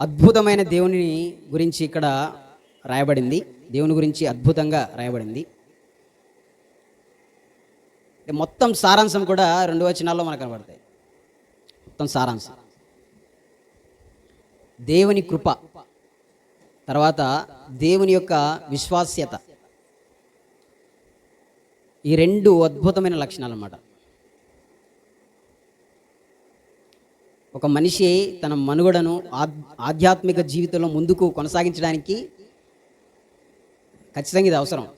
అద్భుతమైన దేవుని గురించి ఇక్కడ రాయబడింది. దేవుని గురించి అద్భుతంగా రాయబడింది. మొత్తం సారాంశం కూడా రెండు వచనాల్లో మనకు కనబడతాయి. మొత్తం సారాంశం. దేవుని కృప తర్వాత దేవుని యొక్క విశ్వాస్యత. ఈ రెండు అద్భుతమైన లక్షణాలు అన్నమాట ఒక మనిషి తన మనుగడను ఆధ్యాత్మిక జీవితంలో ముందుకు కొనసాగించడానికి ఖచ్చితంగా ఇది అవసరం.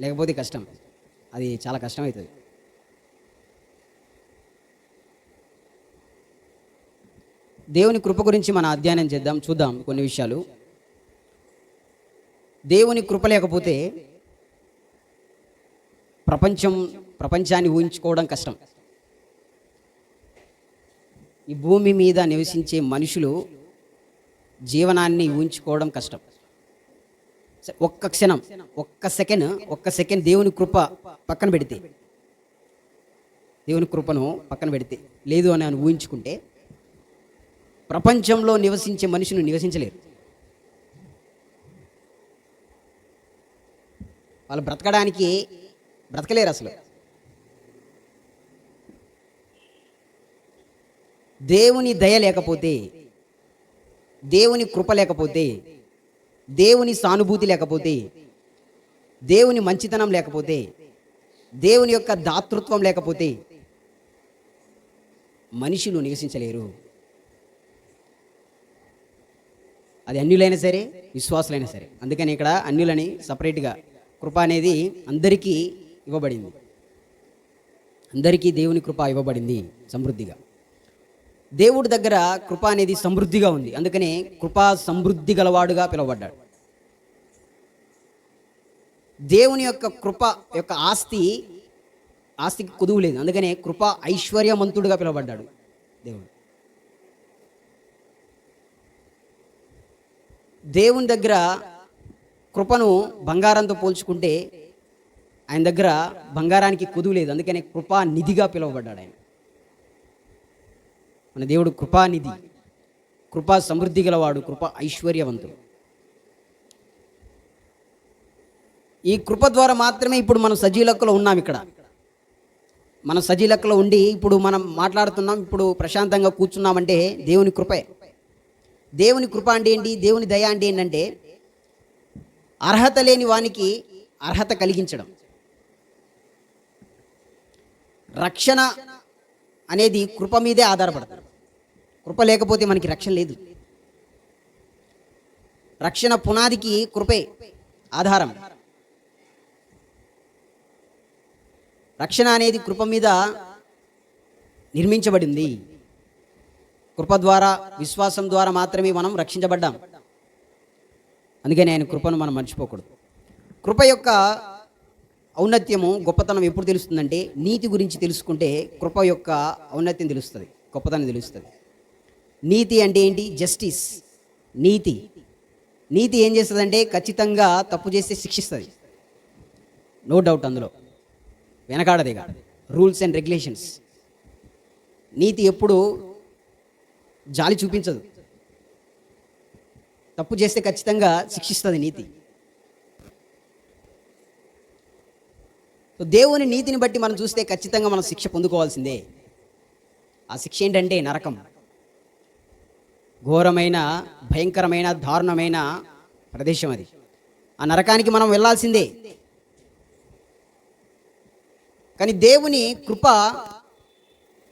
లేకపోతే కష్టం. అది చాలా కష్టమవుతుంది దేవుని కృప గురించి మనం అధ్యయనం చేద్దాం చూద్దాం కొన్ని విషయాలు. దేవుని కృప లేకపోతే ప్రపంచం ప్రపంచాన్ని ఊహించుకోవడం కష్టం. ఈ భూమి మీద నివసించే మనుషులు జీవనాన్ని ఊహించుకోవడం కష్టం. ఒక్క క్షణం ఒక్క సెకండ్ ఒక్క సెకండ్ దేవుని కృప పక్కన పెడితే దేవుని కృపను పక్కన పెడితే లేదు అని అని ఊహించుకుంటే ప్రపంచంలో నివసించే మనుషులు నివసించలేరు. వాళ్ళు బ్రతకడానికి బ్రతకలేరు అసలు. దేవుని దయ లేకపోతే దేవుని కృప లేకపోతే దేవుని సానుభూతి లేకపోతే దేవుని మంచితనం లేకపోతే దేవుని యొక్క దాతృత్వం లేకపోతే మనుషులు నివసించలేరు. అది అన్యులైనా సరే విశ్వాసులైనా సరే. అందుకని ఇక్కడ అన్యులని సపరేట్గా కృప అనేది అందరికీ ఇవ్వబడింది. అందరికీ దేవుని కృప ఇవ్వబడింది సమృద్ధిగా. దేవుడి దగ్గర కృప అనేది సమృద్ధిగా ఉంది. అందుకనే కృపా సమృద్ధి గలవాడుగా పిలువబడ్డాడు. దేవుని యొక్క కృప యొక్క ఆస్తి ఆస్తికి కుదువు లేదు. అందుకనే కృప ఐశ్వర్యమంతుడుగా పిలువబడ్డాడు దేవుడు. దేవుని దగ్గర కృపను బంగారంతో పోల్చుకుంటే ఆయన దగ్గర బంగారానికి కుదువు లేదు. అందుకనే కృపా నిధిగా పిలువబడ్డాడు ఆయన. మన దేవుడు కృపానిధి కృపా సమృద్ధి గలవాడు కృప ఐశ్వర్యవంతుడు. ఈ కృప ద్వారా మాత్రమే ఇప్పుడు మనం సజీలక్కలో ఉన్నాం ఇక్కడ. మన సజీలక్కలో ఉండి ఇప్పుడు మనం మాట్లాడుతున్నాం ఇప్పుడు ప్రశాంతంగా కూర్చున్నామంటే దేవుని కృపే. దేవుని కృప అంటే ఏంటి? దేవుని దయ అంటే ఏంటంటే అర్హత లేని వానికి అర్హత కలిగించడం. రక్షణ అనేది కృప మీదే ఆధారపడుతుంది కృప లేకపోతే మనకి రక్షణ లేదు. రక్షణ పునాదికి కృపే ఆధారం. రక్షణ అనేది కృప మీద నిర్మించబడింది. కృప ద్వారా విశ్వాసం ద్వారా మాత్రమే మనం రక్షించబడ్డాం. అందుకని ఆయన కృపను మనం మర్చిపోకూడదు. కృప యొక్క ఔన్నత్యము గొప్పతనం ఎప్పుడు తెలుస్తుందంటే నీతి గురించి తెలుసుకుంటే కృప యొక్క ఔన్నత్యం తెలుస్తుంది గొప్పతనం తెలుస్తుంది. నీతి అంటే ఏంటి? జస్టిస్ నీతి. నీతి ఏం చేస్తుందంటే ఖచ్చితంగా తప్పు చేస్తే శిక్షిస్తుంది. నో డౌట్ అందులో. వెనకాడదిగా రూల్స్ అండ్ రెగ్యులేషన్స్ నీతి ఎప్పుడు జాలి చూపించదు. తప్పు చేస్తే ఖచ్చితంగా శిక్షిస్తుంది నీతి. దేవుని నీతిని బట్టి మనం చూస్తే ఖచ్చితంగా మనం శిక్ష పొందుకోవాల్సిందే. ఆ శిక్ష ఏంటంటే నరకం. ఘోరమైన భయంకరమైన దారుణమైన ప్రదేశం అది. ఆ నరకానికి మనం వెళ్ళాల్సిందే. కానీ దేవుని కృప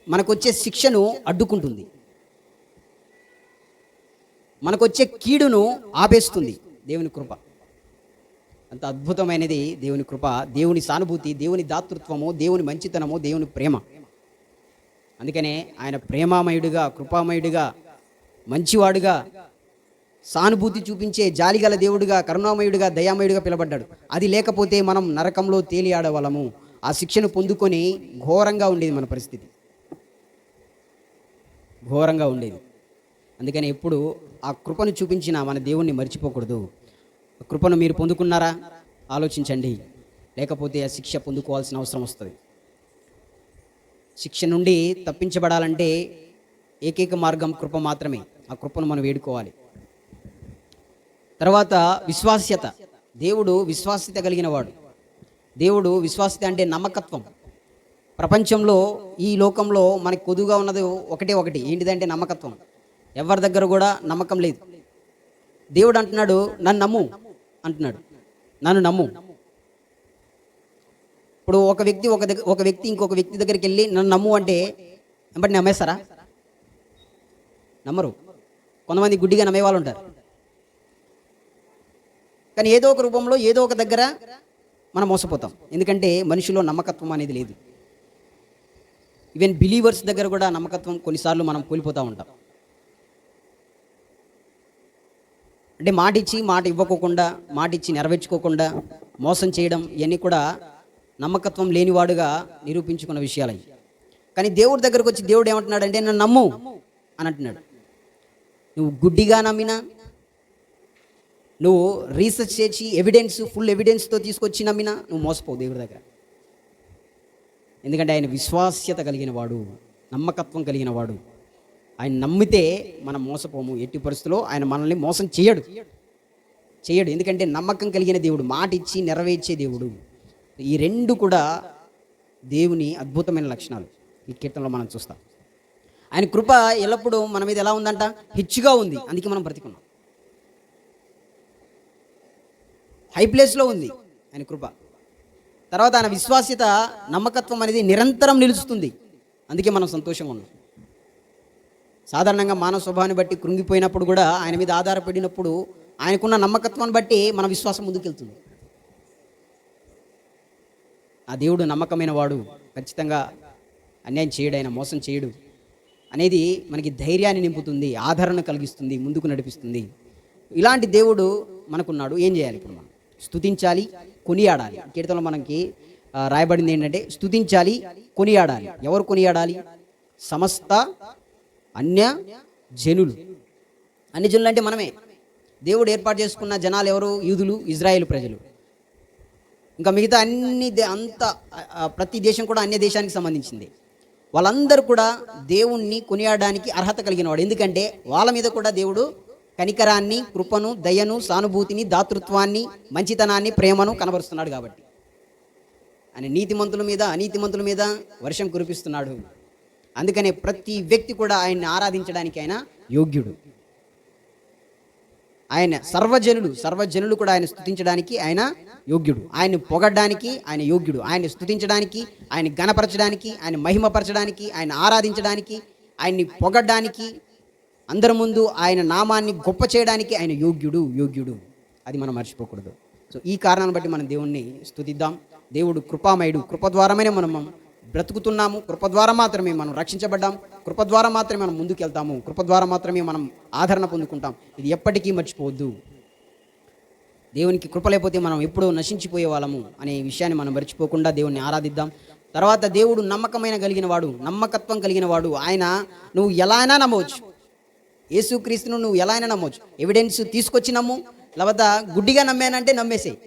మనకొచ్చే శిక్షను అడ్డుకుంటుంది. మనకొచ్చే కీడును ఆపేస్తుంది దేవుని కృప. అంత అద్భుతమైనది దేవుని కృప దేవుని సానుభూతి దేవుని దాతృత్వము దేవుని మంచితనము దేవుని ప్రేమ. అందుకనే ఆయన ప్రేమామయుడిగా కృపామయుడిగా మంచివాడుగా సానుభూతి చూపించే జాలిగల దేవుడిగా కరుణామయుడిగా దయామయుడిగా పిలబడ్డాడు. అది లేకపోతే మనం నరకంలో తేలియాడవలము ఆ శిక్షను పొందుకొని ఘోరంగా ఉండేది మన పరిస్థితి. ఘోరంగా ఉండేది. అందుకని ఎప్పుడు ఆ కృపను చూపించిన మన దేవుణ్ణి మర్చిపోకూడదు. ఆ కృపను మీరు పొందుకున్నారా? ఆలోచించండి. లేకపోతే ఆ శిక్ష పొందుకోవాల్సిన అవసరం వస్తుంది. శిక్ష నుండి తప్పించబడాలంటే ఏకైక మార్గం కృప మాత్రమే. ఆ కృపను మనం వేడుకోవాలి. తర్వాత విశ్వాస్యత. దేవుడు విశ్వాస్యత కలిగిన వాడు దేవుడు విశ్వాస్యత అంటే నమ్మకత్వం. ప్రపంచంలో ఈ లోకంలో మనకి కొదువుగా ఉన్నది ఒకటే ఒకటి. ఏంటిదంటే నమ్మకత్వం. ఎవరి దగ్గర కూడా నమ్మకం లేదు. దేవుడు అంటున్నాడు నన్ను నమ్ము అంటున్నాడు. నన్ను నమ్ము. ఇప్పుడు ఒక వ్యక్తి ఒక దగ్గర ఒక వ్యక్తి ఇంకొక వ్యక్తి దగ్గరికి వెళ్ళి నన్ను నమ్ము అంటే వెంబడి నమ్మేస్తారా నమ్మరు. కొంతమంది గుడ్డిగా నమ్మే వాళ్ళు ఉంటారు కానీ ఏదో ఒక రూపంలో ఏదో ఒక దగ్గర మనం మోసపోతాం. ఎందుకంటే మనిషిలో నమ్మకత్వం అనేది లేదు. ఈవెన్ బిలీవర్స్ దగ్గర కూడా నమ్మకత్వం కొన్నిసార్లు మనం కోల్పోతూ ఉంటాం. అంటే మాట ఇచ్చి మాట ఇవ్వకోకుండా మాట ఇచ్చి నెరవేర్చుకోకుండా మోసం చేయడం ఇవన్నీ కూడా నమ్మకత్వం లేనివాడుగా నిరూపించుకున్న విషయాలు కానీ దేవుడి దగ్గరకు వచ్చి దేవుడు ఏమంటున్నాడు అంటే నన్ను నమ్ము అని అంటున్నాడు. నువ్వు గుడ్డిగా నమ్మినా? నువ్వు రీసెర్చ్ చేసి ఎవిడెన్స్ ఫుల్ ఎవిడెన్స్తో తీసుకొచ్చి నమ్మినా? నువ్వు మోసపోవు దేవుడి దగ్గర. ఎందుకంటే ఆయన విశ్వాస్యత కలిగిన వాడు నమ్మకత్వం కలిగిన వాడు. ఆయన నమ్మితే మనం మోసపోము. ఎట్టి పరిస్థితుల్లో ఆయన మనల్ని మోసం చేయడు. చేయడు. ఎందుకంటే నమ్మకం కలిగిన దేవుడు మాట ఇచ్చి నెరవేర్చే దేవుడు. ఈ రెండు కూడా దేవుని అద్భుతమైన లక్షణాలు. ఈ కీర్తనలో మనం చూస్తాం. ఆయన కృప ఎల్లప్పుడూ మన మీద ఎలా ఉందంట? హెచ్చుగా ఉంది. అందుకే మనం బ్రతికున్నాం. హై ప్లేస్లో ఉంది ఆయన కృప. తర్వాత ఆయన విశ్వాస్యత నమ్మకత్వం అనేది నిరంతరం నిలుస్తుంది. అందుకే మనం సంతోషంగా ఉన్నాం. సాధారణంగా మానవ స్వభావాన్ని బట్టి కృంగిపోయినప్పుడు కూడా ఆయన మీద ఆధారపడినప్పుడు ఆయనకున్న నమ్మకత్వాన్ని బట్టి మన విశ్వాసం ముందుకెళ్తుంది. ఆ దేవుడు నమ్మకమైన వాడు. ఖచ్చితంగా అన్యాయం చేయడు ఆయన మోసం చేయడు. అనేది మనకి ధైర్యాన్ని నింపుతుంది ఆదరణ కలిగిస్తుంది ముందుకు నడిపిస్తుంది. ఇలాంటి దేవుడు మనకున్నాడు. ఏం చేయాలి ఇప్పుడు మనం? స్థుతించాలి కొనియాడాలి. కీర్తనలో మనకి రాయబడింది ఏంటంటే స్తుతించాలి కొనియాడాలి. ఎవరు కొనియాడాలి? సమస్త అన్య జనులు. అన్ని జనులు అంటే మనమే. దేవుడు ఏర్పాటు చేసుకున్న జనాలు ఎవరు? యూదులు ఇజ్రాయేల్ ప్రజలు. ఇంకా మిగతా అన్ని దే- అంత ప్రతి దేశం కూడా అన్య దేశానికి సంబంధించింది. వాళ్ళందరూ కూడా దేవుణ్ణి కొనియాడడానికి అర్హత కలిగిన వాడు ఎందుకంటే వాళ్ళ మీద కూడా దేవుడు కనికరాన్ని కృపను దయను సానుభూతిని దాతృత్వాన్ని మంచితనాన్ని ప్రేమను కనబరుస్తున్నాడు కాబట్టి. ఆయన నీతిమంతుల మీద అనీతిమంతుల మీద వర్షం కురిపిస్తున్నాడు. అందుకనే ప్రతి వ్యక్తి కూడా ఆయన్ని ఆరాధించడానికి ఆయన యోగ్యుడు. ఆయన సర్వజనులు సర్వజనులు కూడా ఆయన స్థుతించడానికి ఆయన యోగ్యుడు. ఆయన పొగడ్డానికి ఆయన యోగ్యుడు. ఆయన స్థుతించడానికి ఆయన గణపరచడానికి ఆయన మహిమపరచడానికి ఆయన ఆరాధించడానికి ఆయన్ని పొగడ్డానికి అందరి ముందు ఆయన నామాన్ని గొప్ప చేయడానికి ఆయన యోగ్యుడు యోగ్యుడు. అది మనం మర్చిపోకూడదు. సో ఈ కారణాన్ని బట్టి మనం దేవుణ్ణి స్థుతిద్దాం దేవుడు కృపామయుడు. కృప ద్వారానే మనం బ్రతుకుతున్నాము. కృప ద్వారా మాత్రమే మనం రక్షించబడ్డాం కృప ద్వారా మాత్రమే మనం ముందుకెళ్తాము. కృప ద్వారా మాత్రమే మనం ఆదరణ పొందుకుంటాం. ఇది ఎప్పటికీ మర్చిపోవద్దు. దేవునికి కృప లేకపోతే మనం ఎప్పుడూ నశించిపోయే వాళ్ళము అనే విషయాన్ని మనం మర్చిపోకుండా దేవుణ్ణి ఆరాధిద్దాం. తర్వాత దేవుడు నమ్మకమైన కలిగిన వాడు నమ్మకత్వం కలిగిన వాడు. ఆయన నువ్వు ఎలా అయినా నమ్మవచ్చు. యేసుక్రీస్తును నువ్వు ఎలా అయినా నమ్మవచ్చు. ఎవిడెన్స్ తీసుకొచ్చి నమ్ము. లేకపోతే గుడ్డిగా నమ్మానంటే నమ్మేసేయి.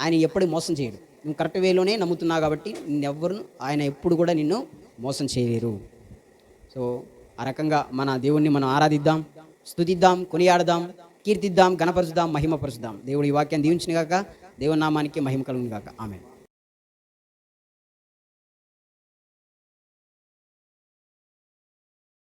ఆయన ఎప్పుడు మోసం చేయడు. కరెక్ట్ వేలోనే నమ్ముతున్నా కాబట్టి నిన్నెవ్వరు ఆయన ఎప్పుడు కూడా నిన్ను మోసం చేయలేరు. సో ఆ రకంగా మన దేవుణ్ణి మనం ఆరాధిద్దాం స్తుతిద్దాం కొనియాడదాం కీర్తిద్దాం గణపరుచుదాం మహిమపరుచుదాం. దేవుడు ఈ వాక్యాన్ని దీవించిన కాక దేవునామానికి మహిమ కలుగును కాక ఆమె